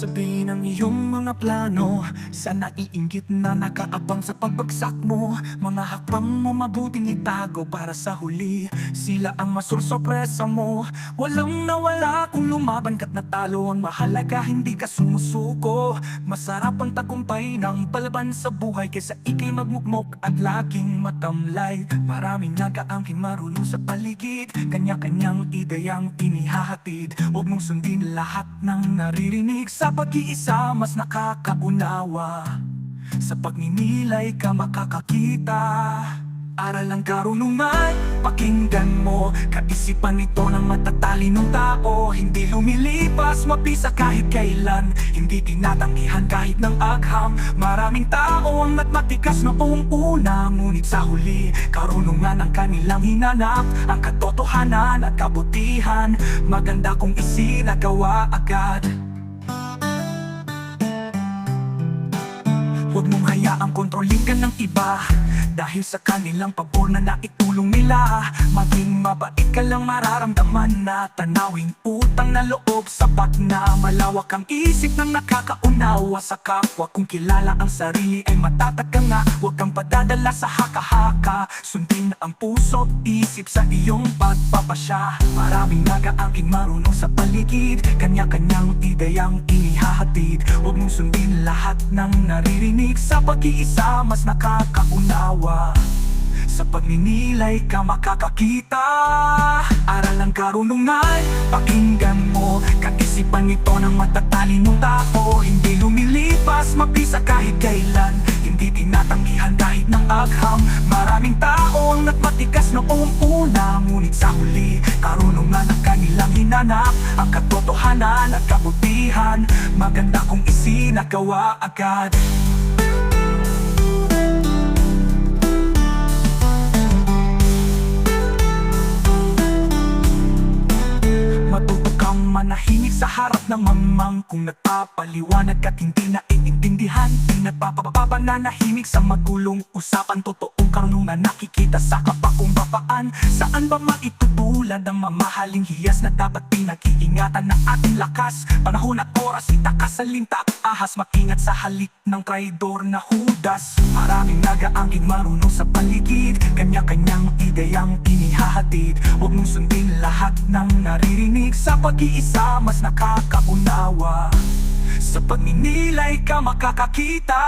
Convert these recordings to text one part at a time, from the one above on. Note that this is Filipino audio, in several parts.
to be mga plano. Sa naiinggit na nakaabang sa pagbagsak mo. Mga hakbang mo mabuting itago para sa huli. Sila ang masursopresa mo. Walang nawala kung lumaban ka't natalo Ang mahalaga hindi ka sumusuko. Masarap ang tagumpay ng palaban sa buhay Kesa ikay magmukmok at laging matamlay. Maraming nagaangkin marunong sa paligid. Kanya-kanyang ideyang inihahatid Huwag mong sundin lahat ng naririnig. Sa pag-iisa mas nakakaunawa Sa pagninilay ka makakakita. Aral ang karunungan, pakinggan mo. Kaisipan ito ng matatalinong tao. Hindi lumilipas, mapisa kahit kailan. Hindi tinatanggihan kahit ng agham. Maraming tao ang matmatikas noong una. Ngunit sa huli, karunungan ang kanilang hinanap. Ang katotohanan at kabutihan. Maganda kung isinagawa agad Huwag mong hayaang kontrolin ka ng iba. Dahil sa kanilang pabor na naitulong nila. Maging mabait ka lang mararamdaman na. Tanawing utang na loob Sapat na. Malawak ang isip ng nakakaunawa sa kapwa. Kung kilala ang sarili ay matatag ka nga. Huwag kang padadala sa haka-haka. Sundin ang puso isip sa iyong pagpapasya. Maraming nagaangking marunong sa paligid. Kanya-kanyang ideyang inihahatid. Huwag mong sundin lahat ng naririnig Sa pag-iisa mas nakakaunawa. Sa pagninilay ka makakakita. Aral ang karunungan, pakinggan mo. Kaisipan ito ng matatalinong tao. Hindi lumilipas, mapisa kahit kailan. Hindi tinatanggihan kahit ng agham. Maraming tao ang nagmatigas noong una. Ngunit sa huli, karunungan ang kanilang hinanap. Ang katotohanan at kabutihan. Maganda kung isinagawa agad sa harap ng mamang Kung nagpapaliwanag at hindi naiintindihan. Di nagpapapananahimik sa magulong usapan. Totoong karunungan nakikita sa kapakumbabaan Saan ba maitutulad ang mamahaling hiyas Na dapat pinag-iingatan ng ating lakas? Panahon at oras itakas sa linta at ahas. Makingat sa halik ng traidor na hudas. Maraming nagaangking marunong sa paligid. Kanya-kanyang ideyang inihahatid. Huwag mong sundin lahat ng naririnig. Sa pag-iisa mas nakakaunawa. Sa pagninilay ka makakakita.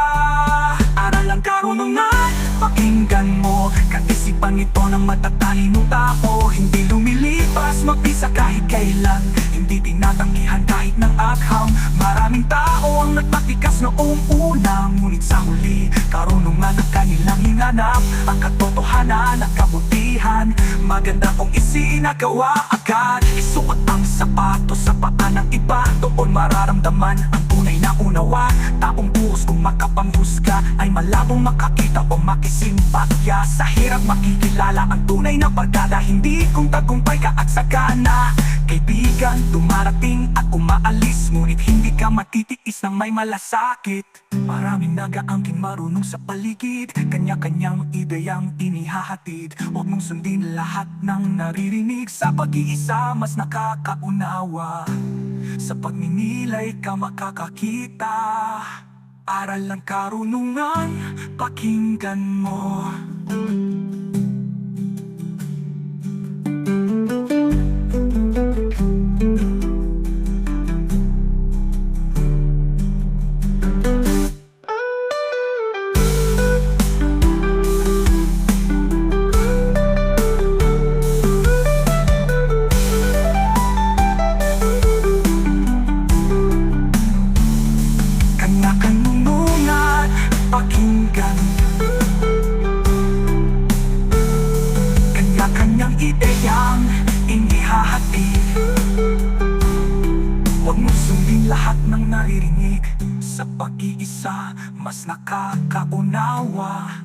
Aral ang karunungan, pakinggan mo Katisipan ito ng matatalinong tao. Hindi lumilipas, mapisa kahit kailan. Hindi tinatanggihan kahit ng agham. Maraming tao ang nagmatikas noong una. Ngunit sa huli, karunungan ang kanilang hinanap. Ang katotohanan at kabutihan Maganda kung isinagawa agad. Isuot ang sapatos sa paa ng iba. Doon mararamdaman ang tunay na unawa. Taong buhos kung makapanghusga Ay malabong makakita o makisimpatya. Sa hirap makikilala ang tunay na pagdala Hindi kung tagumpay ka at sagana. Kaibigan, dumarating at umaalis. Ngunit hindi ka matitiis ng may malasakit. Maraming nagaangking marunong sa paligid. Kanya-kanyang ideyang inihahatid. Huwag mong sundin lahat ng naririnig. Sa pag-iisa mas nakakaunawa. Sa pagninilay ka makakakita. Aral ng karunungan, pakinggan mo pakinggan. Kanya-kanyang ideyang inihahatid Huwag mo sundin lahat ng naririnig. Sa pag-iisa, mas nakakaunawa.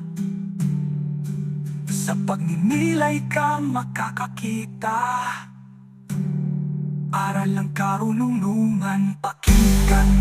Sa pagninilay ka makakakita. Aral ng karunungan, pakinggan